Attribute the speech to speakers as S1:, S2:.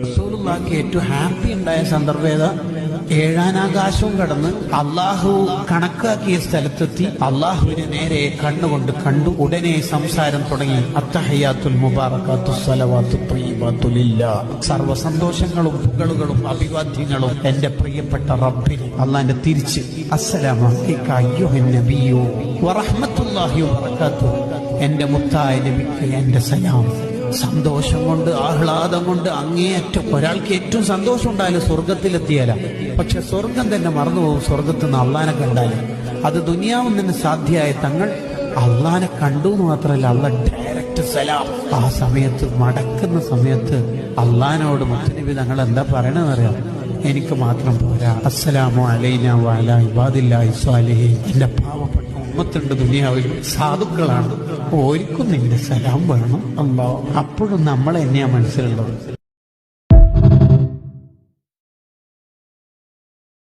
S1: റസൂലുള്ളാഹിക്ക് ഏറ്റവും ഹാപ്പി ഉണ്ടായ സന്ദർഭം ഏഴാനാകാശവും കടന്ന് അള്ളാഹു കണക്കാക്കിയ സ്ഥലത്തെത്തി. അള്ളാഹുവിനെ നേരെ കണ്ണുകൊണ്ട് കണ്ടു. ഉടനെ സംസാരം തുടങ്ങി. അത്തഹയാത്തുൽ മുബാറക്കാത്തു സലവാത്തു ത്വയ്യിബാത്തുലില്ല സർവ സന്തോഷങ്ങളും പുകളുകളും അഭിവാദ്യങ്ങളും എന്റെ പ്രിയപ്പെട്ട റബ്ബിന് അള്ളാന്റെ തിരിച്ച്. അസ്സലാമു അലൈക അയ്യുഹൻ വറഹ്മത്തുള്ളാഹി വബറകാതുഹു എന്റെ മുത്തായ നബിക്ക് എന്റെ സലാം. സന്തോഷം കൊണ്ട് ആഹ്ലാദം കൊണ്ട് അങ്ങേയറ്റം ഒരാൾക്ക് ഏറ്റവും സന്തോഷം ഉണ്ടായാലും സ്വർഗത്തിലെത്തിയാല പക്ഷെ സ്വർഗം തന്നെ മറന്നുപോകും സ്വർഗത്തിൽ നിന്ന് അള്ളാനെ കണ്ടാൽ. അത് ദുനിയാവും തന്നെ സാധ്യമായ തങ്ങൾ അള്ളാനെ കണ്ടു എന്ന് മാത്രമല്ല അള്ള ഡയറക്റ്റ് സലാം. ആ സമയത്ത് മടക്കുന്ന സമയത്ത് അള്ളഹാനോട് മുത്തനബി തങ്ങൾ എന്താ പറയണെന്നറിയാം എനിക്ക് മാത്രം പോരാ. അസ്സലാമു അലൈന വാല ഇബാദില്ലാഹി സ്വാലിഹീൻ. എന്റെ പാവപ്പെട്ട ഉമ്മത്തുണ്ട് ദുനിയാവിൽ സാധുക്കളാണ്. ഓർക്കും നിന്റെ സലാം വേണം. അല്ലോ അപ്പോഴും നമ്മൾ തന്നെയാ മനസ്സിലുള്ളത്.